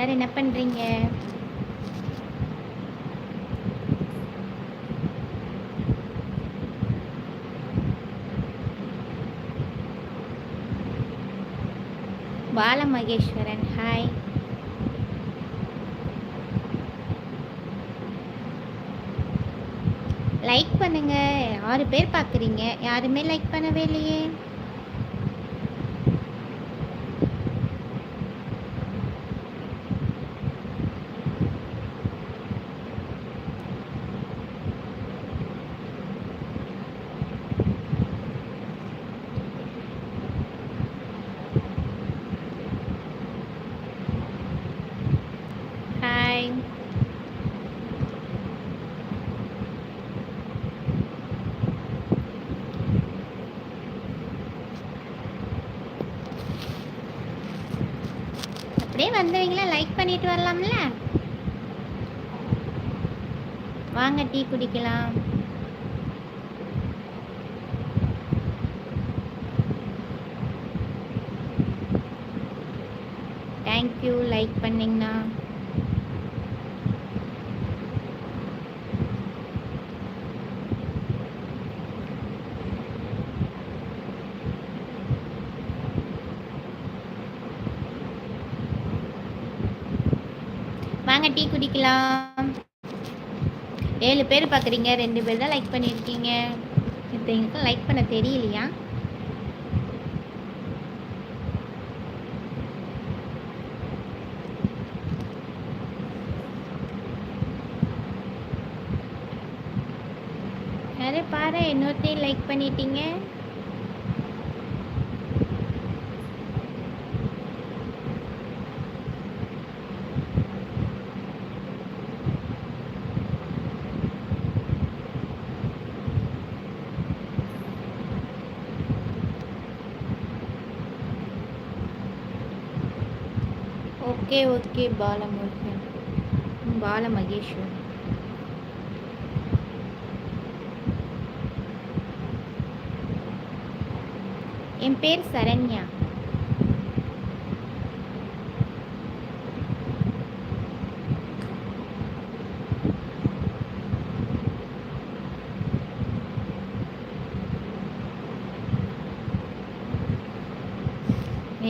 எல்லாரும் என்ன பண்ணுறீங்க பால மகேஸ்வரன் ஹாய் லைக் பண்ணுங்க. ஆறு பேர் பார்க்குறீங்க யாருமே லைக் பண்ணவே இல்லையே ஹாய் அப்படியே வந்தவங்கள லைக் பண்ணிட்டு வரலாம்ல வாங்க டீ குடிக்கலாம். தேங்க்யூ லைக் பண்ணிங்கண்ணா வாங்க டீ குடிக்கலாம். ஏழு பேர் பார்க்குறீங்க ரெண்டு பேர் தான் லைக் பண்ணியிருக்கீங்க. இப்போ லைக் பண்ண தெரியலையா? யாரே பாரு இன்னொருத்தையும் லைக் பண்ணிட்டீங்க. ஓகே ஓகே பாலமுருகன் பால மகேஸ்வரன் என் பேர் சரண்யா.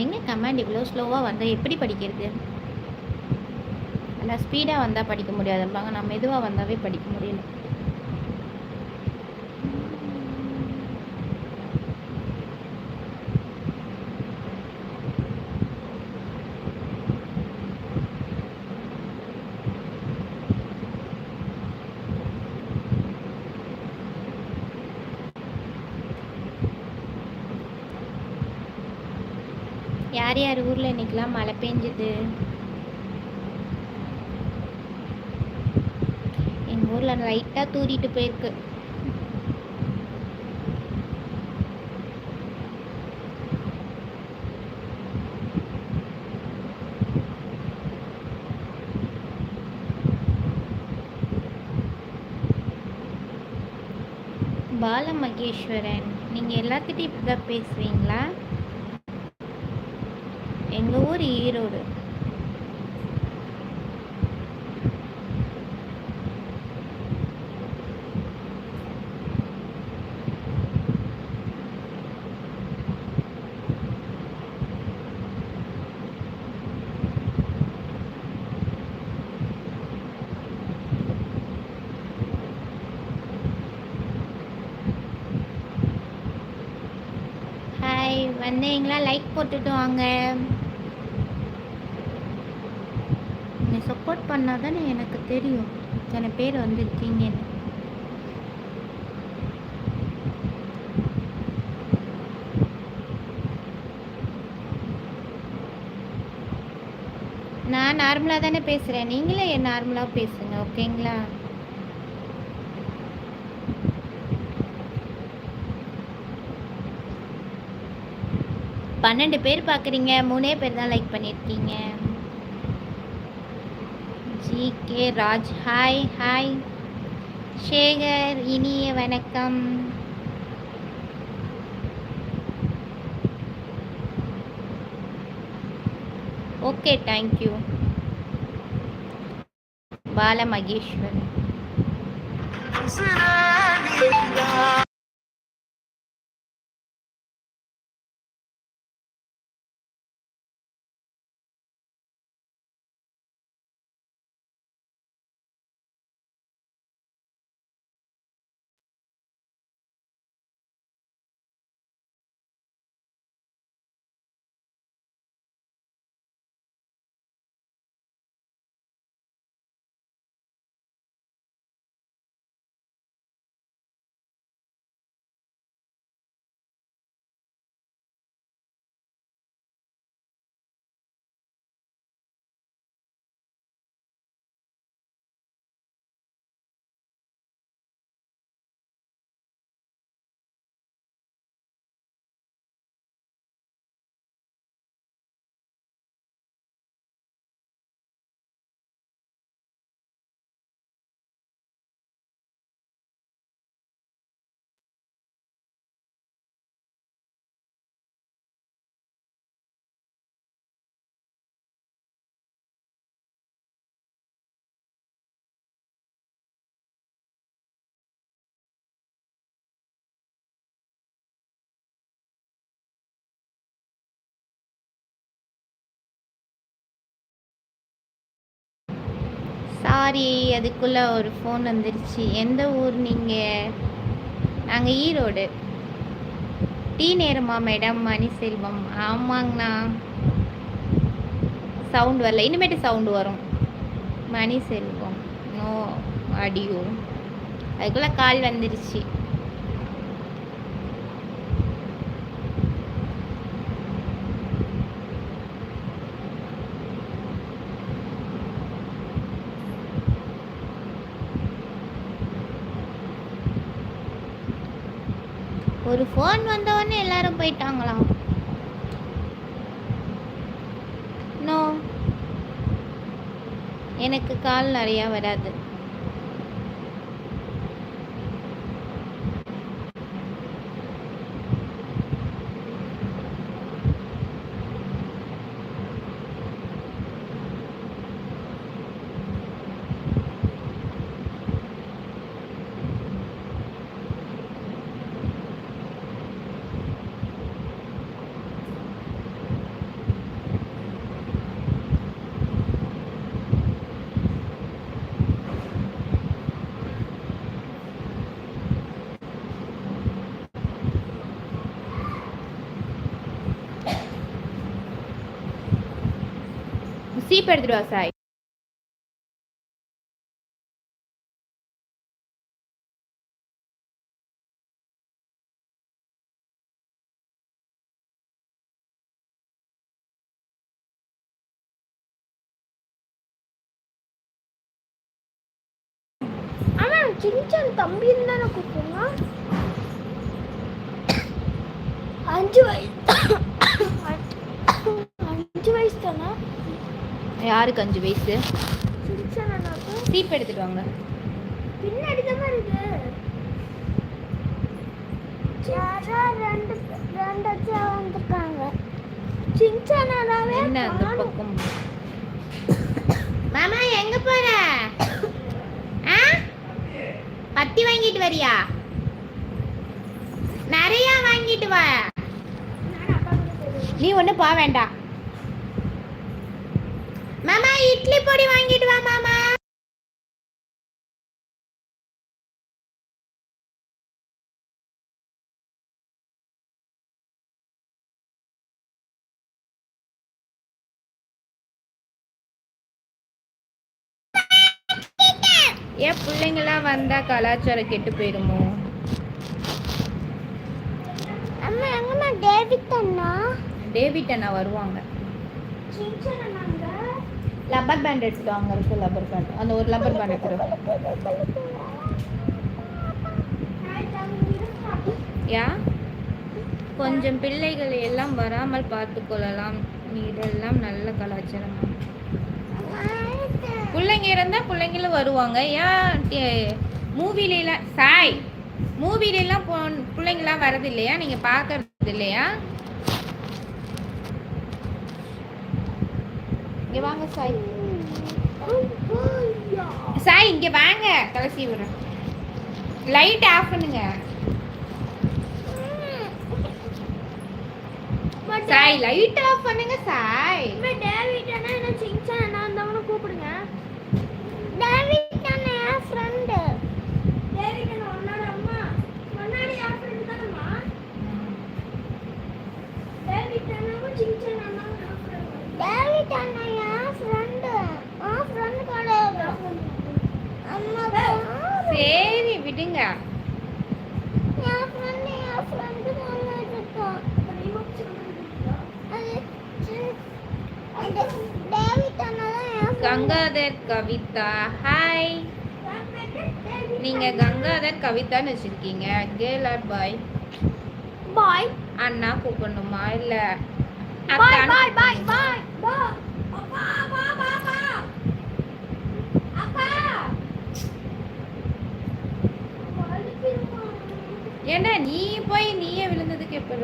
எங்க கமாண்ட் இவ்வளோ ஸ்லோவாக வந்தால் எப்படி படிக்கிறது? நல்லா ஸ்பீடாக வந்தால் படிக்க முடியாதுப்பாங்க நான் மெதுவாக வந்தாவே படிக்க முடியல. யார் யார் ஊரில் இன்றைக்கெலாம் மழை பெஞ்சுது? எங்கள் ஊரில் லைட்டாக தூரிட்டு போயிருக்கு. பால மகேஸ்வரன் நீங்கள் எல்லாத்துக்கிட்டையும் இப்படி தான் பேசுவீங்களா? எங்கள் ஊர் ஈரோடு ஹாய் வந்தீங்களா லைக் போட்டுட்டு வாங்க. நீ சப்போர்ட் பண்ணால் தானே எனக்கு தெரியும். இத்தனை பேர் வந்திருக்கீங்கன்னு நான் நார்மலாக தானே பேசுகிறேன் நீங்களே என் நார்மலாக பேசுங்க ஓகேங்களா பன்னெண்டு பேர் பார்க்குறீங்க மூணே பேர் தான் லைக் பண்ணியிருக்கீங்க G K Raj hi hi Sekar இனிய வணக்கம். Okay thank you Bala Maheswaran sorry அதுக்குள்ளே ஒரு ஃபோன் வந்துருச்சு. எந்த ஊர் நீங்கள் நாங்கள் ஈரோடு. டீ நேரமா மேடம் மணி செல்வம் ஆமாங்கண்ணா. சவுண்ட் வரல. இனிமேட்டு சவுண்டு வரும். மணி செல்வம் நோ அடியோ. அதுக்குள்ளே கால் வந்துருச்சு. ஒரு ஃபோன் வந்தவொடனே எல்லாரும் போயிட்டாங்களாம் நோ எனக்கு கால் நிறையா வராது. சீப் எடுத்துட்டு வா சாய் ஆனா சின்சான் தம்பின்னு தானே கூப்பிடுங்க அஞ்சு வயசு அஞ்சு வயசு தானே யாருக்கு அஞ்சு வயசு? சீப் எடுத்துட்டு வாங்க. பின்னாடி தான் இருக்கு. ரெண்டு ரெண்டு அச்சா வந்திருக்காங்க. சின்சான் அண்ணாவே என்ன அந்த. பக்கம்? மாமா எங்க போற? ஆ? பத்தி வாங்கிட்டு வரியா? நிறைய வாங்கிட்டு வா. நீ ஒண்ணு போக வேண்டாம். மாமா இட்லி பொடி வாங்கிட்டு வா மாமா. ஏன் பிள்ளைங்களாம் வந்தா கலாச்சாரம் கெட்டு போயிடுமோ அம்மா எங்கம்மா டேவிட் அண்ணா? டேவிட் அண்ணா வருவாங்க. லப்பர் பேண்ட் எடுத்துட்டு அங்கே இருக்கு லப்பர் பேண்ட் அந்த ஒரு லப்பர் பேண்ட் எடுத்துட்டு யா? கொஞ்சம் பிள்ளைகளை எல்லாம் வராமல் பார்த்து கொள்ளலாம். இதெல்லாம் நல்ல கலாச்சாரம். பிள்ளைங்க இருந்தால் பிள்ளைங்களும் வருவாங்க. ஏன் மூவிலாம் சாய் மூவிலெல்லாம் போ பிள்ளைங்களாம் வரது இல்லையா நீங்கள் பார்க்கறது இல்லையா இங்கே வாங்க சாய். சாய் இங்க வாங்க. கடைசி விடுறேன் லைட் ஆஃப் பண்ணுங்க. சாய் லைட் ஆஃப் பண்ணுங்க சாய். டேவிட் என்ன சிங்சான் அண்ணா வந்தவன கூப்பிடுங்க டேவிட் அண்ணா என் ஃப்ரெண்ட் டேவிட் அண்ணா உன்னோட அம்மா முன்னாடி என் ஃப்ரெண்ட் தானம்மா டேவிட் அண்ணாவும் சிங்சான் அண்ணாவும் என் ஃப்ரெண்ட் டேவிட் அண்ணா என் ஃப்ரெண்ட் ஆ ஃப்ரெண்ட் கிடையாது அம்மா சரி விடுங்க என் ஃப்ரெண்ட் என் ஃப்ரெண்ட் சொல்லிட்டு இருக்கோம் அது சி- அது டேவிட் அண்ணா தான் என் friend. கங்காதர் கவிதா ஹாய் நீங்க கங்காதர் கவிதான்னு வச்சிருக்கீங்க. கேர்ள் ஆர் பாய் பாய் அண்ணா கூப்பிடணுமா? இல்ல. ஏண்டா நீ போய் நீயே விழுந்ததுக்கு எப்ப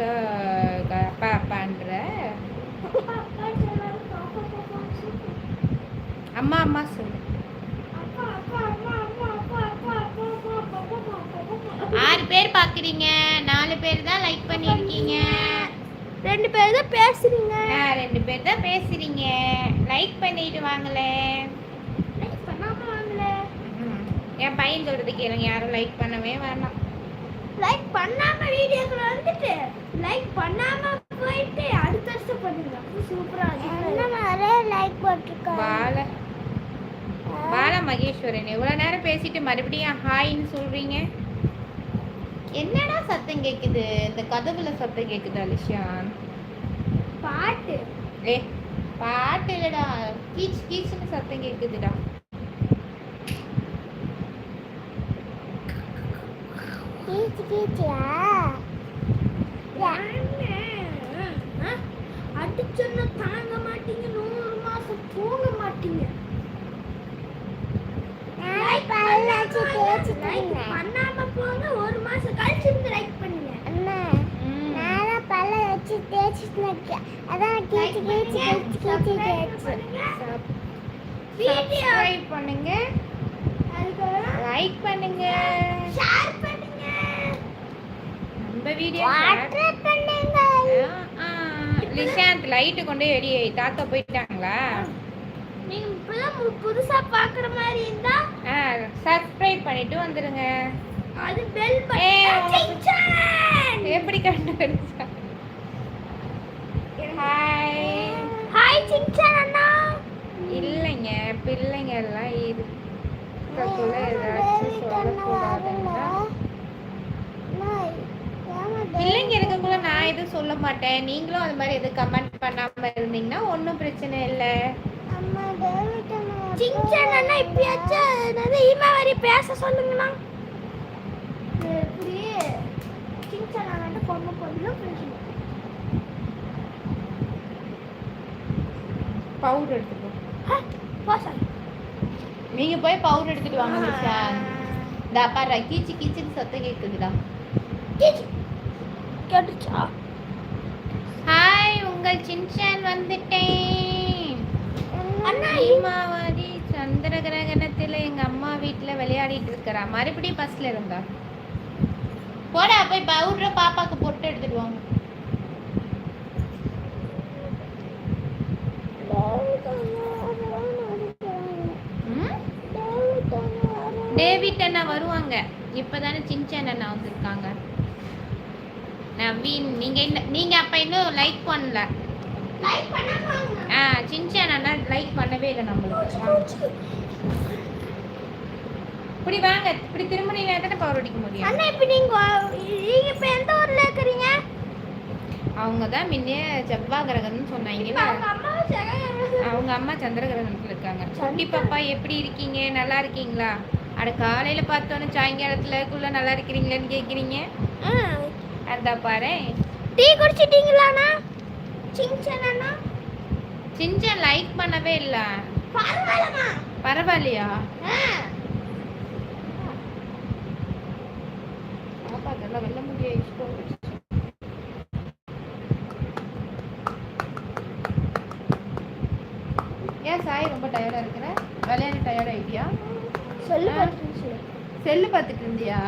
அப்பா அப்பான்ற அம்மா அம்மா சொல்லு ஆறு பேர் பாக்குறீங்க நாலு பேர் தான் லைக் பண்ணிருக்கீங்க ரெண்டு பேர் தான் பேசுறீங்க. ஆ, ரெண்டு பேர் தான் பேசுறீங்க. லைக் பண்ணிட்டு வாங்களே. பண்ணாம வாங்கல ம். என் பையன் சொல்றது கேளுங்க யாரும் லைக் பண்ணவே வேணாம். லைக் பண்ணாம வீடியோக்குள்ள வந்துட்டு லைக் பண்ணாம போயிட்டு அடுத்த வருஷம் பண்ணுங்க. சூப்பரா நிறைய லைக் போட்டுருக்காங்க. பால. பால மகேஸ்வரன் எவ்வளவு நேரம் பேசிட்டு மறுபடியும் ஹாய்ன்னு சொல்றீங்க? என்னடா சத்தம் கேக்குது? இந்த கதவுல சத்தம் கேக்குது அலிஷான் பாட்டு. ஏ பாட்டு இல்லடா. கீச் கீச்சுன்னு சத்தம் கேக்குதுடா. கீச்சு கீச்சியா? அடிச்சொன்ன தாங்க மாட்டீங்க. நூறு மாசம் தூங்க மாட்டீங்க. பண்ணாம போங்க. ஒரு மாசம் கழிச்சு இருந்து லைக் பண்ணுங்க அண்ணா ம். நான் அதான் கீச்சு பண்ணுங்க. லைக் பண்ணுங்க ஷேர் பண்ணுங்க. நம்ம வீடியோ வாட்ஸ்அப் பண்ணுங்க லிஷாந்த் லைட்டு கொண்டு வெளியே தாத்தா போயிட்டாங்களா? நீங்க இப்பதான் புதுசா பாக்குற மாதிரி இருந்தா சப்ஸ்கிரைப் பண்ணிட்டு வந்துருங்க. அது பெல் பட்டன் எப்படி கண்டுபிடிச்சா ஹாய் ஹாய் சிங்சான் அண்ணா இல்லைங்க பிள்ளைங்க எல்லாம் இருக்கக்குள்ள ஏதாச்சும் சொல்லக்கூடாதுன்னா பிள்ளைங்க இருக்கக்குள்ள நான் எதுவும் சொல்ல மாட்டேன். நீங்களும் அது மாதிரி எதுவும் கமெண்ட் பண்ணாம இருந்தீங்கன்னா ஒன்றும் பிரச்சனை இல்லை. சிங்சான் அண்ணா இப்பயாச்சும் என்னது இமா வரி பேச சொல்லுங்கண்ணா சிங்சான் அண்ணா பொண்ணு பொண்ணு பேசணும் பவுடர் எடுத்துக்கோ. போசாய் நீங்க போய் பவுடர் எடுத்துட்டு வாங்க நிஷாந்த் இந்த பாரு கீச்சு கீச்சுன்னு சத்தம் கேக்குதுடா. கேட்டுச்சா? ஹாய் உங்கள் சின்சான் வந்துட்டேன். அண்ணா ஹீமாவதி சந்திர கிரகணத்துல எங்க அம்மா வீட்ல விளையாடிட்டு இருக்கறா. மறுபடியும் பஸ்ல இருந்தா? போடா போய் பவுடரை பாப்பாக்கு பொட்டு எடுத்துட்டு வாங்க. டேவிட் அண்ணா வருவாங்க. இப்பதானே சின்சான் அண்ணா வந்திருக்காங்க. நவீன் நீங்க இன்ன- நீங்க அப்ப இன்னும் லைக் பண்ணல. லைக் பண்ணாம ஆ சின்சான் அண்ணா லைக் பண்ணவே இல்லை நம்மளுக்கு. இப்படி வாங்க இப்படி திரும்பினீங்கன்னா தானே பவர் அடிக்க முடியும் அண்ணா இப்போ நீங்க நீங்க இப்போ எந்த ஊர்ல இருக்கிறீங்க? அவங்க தான் முன்னே செவ்வாய் கிரகம்னு இப்போ சொன்னாங்கல்ல அவங்க அம்மா சந்திர கிரகணத்துல இருக்காங்க. குட்டி பாப்பா எப்படி இருக்கீங்க? நல்லா இருக்கீங்களா? அட காலையில பார்த்தோன்னே சாயங்காலத்துல குள்ள நல்லா இருக்கிறீங்களான்னு கேக்குறீங்க? அந்த பாரு. டீ குடிச்சிட்டீங்களாண்ணா? சிங்சன் அண்ணா சின்சான் லைக் பண்ணவே இல்ல. பரவாயில்லையா? ஆ. பாப்பா அதெல்லாம் வெல்ல முடியாது இஷ்டம் ஏன் சாய் ரொம்ப டயர்டா இருக்கிற? விளையாடி டயர்ட் ஆயிட்டியா? சொல்லு. பார்த்துட்டு செல்லு பார்த்துட்டு இருந்தியா?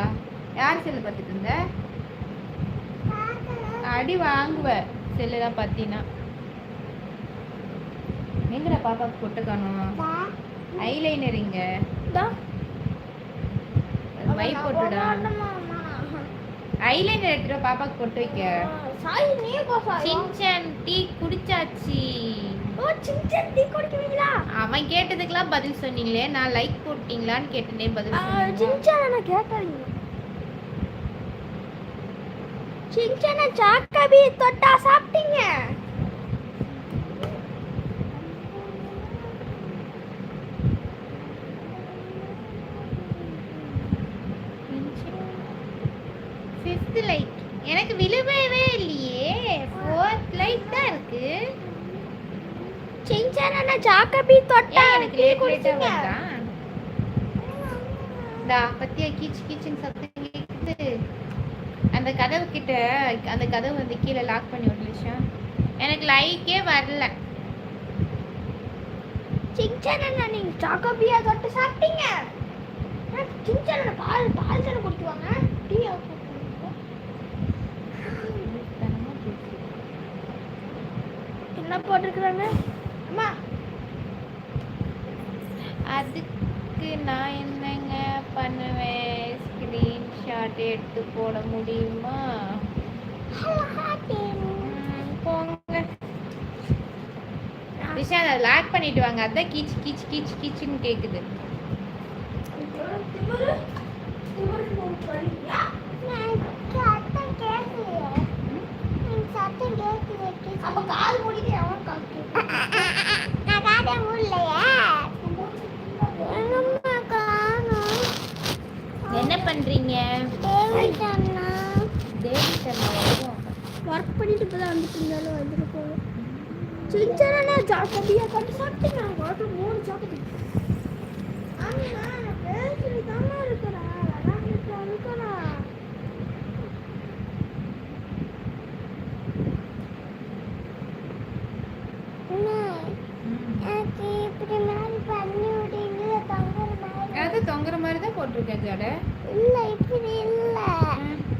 யார் செல்லு பார்த்துட்டு இருந்த? அடி வாங்குவ. செல்லுலாம் பார்த்தீங்கன்னா எங்கடா பாப்பாக்கு பொட்டு காணும்? ஐலைனர் இங்க. மை போட்டுடா. ஐலைனர் எடுத்துட்டு வா, பாப்பாக்கு பொட்டு வைக்க. சின்சான் டீ குடிச்சாச்சு. அவன் கேட்டதுக்கெல்லாம் பதில் சொன்னீங்களே நான் லைக் போட்டீங்களான்னு கேட்டனே பதில் சின்சன் நான் கேட்காதீங்க சின்சனை சாக்கபி தொட்டா சாப்பிட்டீங்க? ஃபிஃப்த் லைக் எனக்கு விழுவவே இல்லையே. ஃபோர்த் லைக் தான் சின்சனை சாக்கபி தொட்டா. எனக்கு லேட் லேட்டா வருதா? டா பத்தியா கீச் கீச்சுன்னு சத்தம் கேக்குது அந்த கதவு கிட்ட அந்த கதவு வந்து கீழே லாக் பண்ணி விடலிஷா எனக்கு லைக்கே வரல. சின்சனை நீங்க சாக்கபியா தொட்டு சாப்பிட்டீங்க. சின்சனை பால் பால் தானே குடிக்குவாங்க டீ என்ன போட்டிருக்கிறாங்க? அம்மா. அதுக்கு நான் என்னங்க பண்ணுவேன்? ஸ்க்ரீன்ஷாட் எடுத்து போட முடியுமா? போங்க. ரிஷா அதை லாக் பண்ணிட்டு வாங்க. அதான் கீச் கீச் கீச் கீச்சுன்னு கேக்குது. அப்ப காது மூடிட்டு எவன் காது நான் காதை மூடலையே எங்கம்மா காணோம் வரும் ஒர்க் பண்ணிட்டு இப்போ தான் வந்துட்டு இருந்தாலும் வந்துட்டு போகும் சின்சனா ஜாக்கபியா கட்டு சாப்பிட்டீங்க வாட்டர் மூணு சாப்பிட்டு. நான் விட்டீங்களா தங்குற மாதிரி அது தொங்குற மாதிரி தான் போட்டிருக்கேன் ஜட. இல்ல இப்படி இல்ல.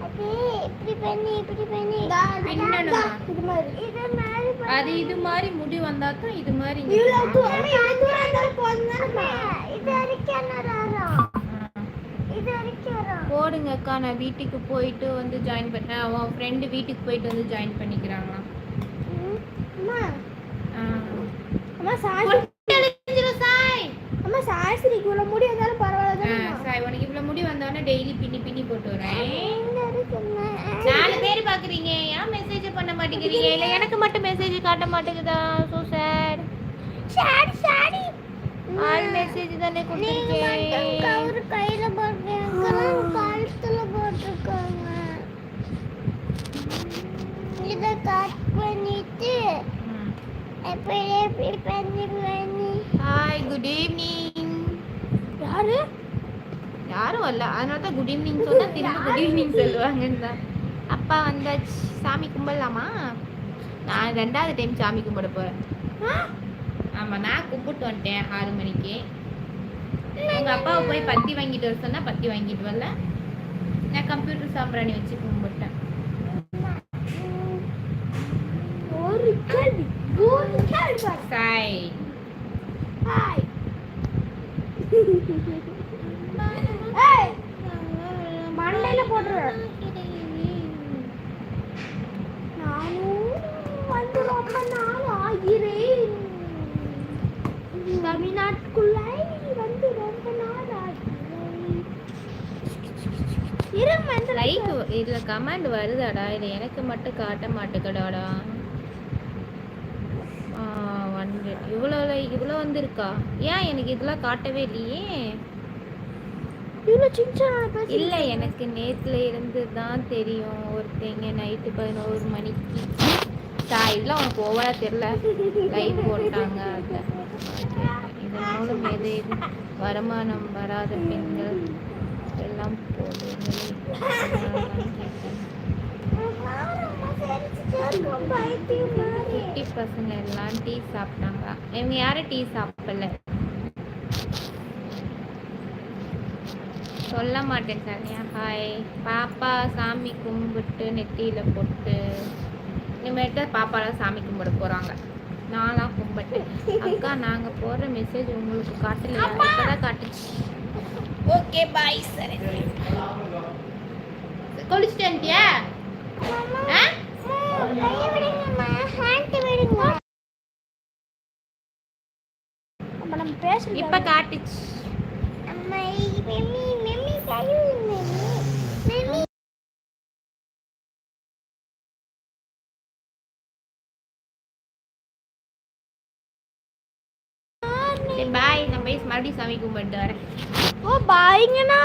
அது இப்படி பண்ணி இப்படி பண்ணி. பின்னணுமா? இது மாதிரி. இது மாதிரி அது இது மாதிரி முடி வந்தா தான் இது மாதிரி. தூரம் தூரம் இருந்தாலும் போதும் இது வரைக்கும் என்ன. இது வரைக்கும் போடுங்கக்கா நான் வீட்டுக்கு போயிட்டு வந்து ஜாயின் பண்ணேன் அவன் ஃப்ரெண்டு வீட்டுக்கு போயிட்டு வந்து ஜாயின் பண்ணிக்கிறாங்களாம் அம்மா ஆ. அம்மா சாய் பொட்டு அழிஞ்சிரும் சாய் அம்மா சாயஸ்ரீக்கு இவ்வளவு முடி வந்தாலும் ஆ, பரவாயில்ல சாய் உனக்கு இவ்வளவு முடி வந்தோடனே டெய்லி பின்னி பின்னி போட்டு வரேன் எங்க இருக்குன்னு நாலு பேர் பாக்குறீங்க ஏன் மெசேஜ் பண்ண மாட்டேங்கிறீங்க? இல்ல எனக்கு மட்டும் மெசேஜ் காட்ட மாட்டேங்குதா? So sad sorry sorry all message தானே கொடுத்துருக்கேன் கவுரு கையில போட்டுருக்காங்க கழுத்துல போட்டிருக்காங்க. இத கட் பண்ணிட்டு. எப்படி எப்படி பண்ணி பண்ணி ஹாய் குட் ஈவினிங் யாரு? யாரும் வரல. அதனால தான் குட் ஈவினிங் சொன்னா திரும்ப குட் ஈவினிங் சொல்லுவாங்கன்னு தான். அப்பா வந்தாச்சு சாமி கும்பிடலாமா? நான் ரெண்டாவது டைம் சாமி கும்பிட போறேன். ஆமா நான் கும்பிட்டு வந்துட்டேன் ஆறு மணிக்கு. உங்க அப்பாவை போய் பத்தி வாங்கிட்டு வர சொன்னா பத்தி வாங்கிட்டு வரல. நான் கம்ப்யூட்டர் சாம்பிராணி வச்சு கும்பிட்டேன். சாய் மண்டையில போட்டுரு நானும் வந்து ரொம்ப நாள் ஆகிறேன் தமிழ்நாட்டுக்குள்ளே வந்து ரொம்ப நாள் லைக் இதுல கமெண்ட் வருதாடா? இது எனக்கு மட்டும் காட்ட மாட்டேங்கடாடா ஹண்ட்ரட் இவ்வளோ இவ்வளோ வந்திருக்கா? ஏன் எனக்கு இதெல்லாம் காட்டவே இல்லையே? இல்லை எனக்கு நேத்துல இருந்து தான் தெரியும். ஒருத்தங்க நைட்டு பதினோரு மணிக்கு. இதெல்லாம் உனக்கு ஓவரா தெரியல லைவ் போட்டாங்க. அதான். நாளும் ஏதேனும் வருமானம் வராத பெண்கள் எல்லாம் குட்டி பசங்க எல்லாம் டீ சாப்பிட்டாங்க. இவங்க யாரும் டீ சாப்பிடல. சொல்ல மாட்டேன் சாரியா ஹாய் பாப்பா சாமி கும்பிட்டு நெத்தியில் போட்டு இனிமேட்டு பாப்பாலாம் சாமி கும்பிட போகிறாங்க நான்லாம் கும்பிட்டு அக்கா நாங்கள் போடுற மெசேஜ் உங்களுக்கு காட்டலையா இப்போதான் காட்டுச்சு. ஓகே பாய் சரி நம்ம பேசணும் இப்போ காட்டுச்சு. பேசி மறுபடியும் சாமி கும்பிட்டு வரேன் ஓ பாய்ங்கண்ணா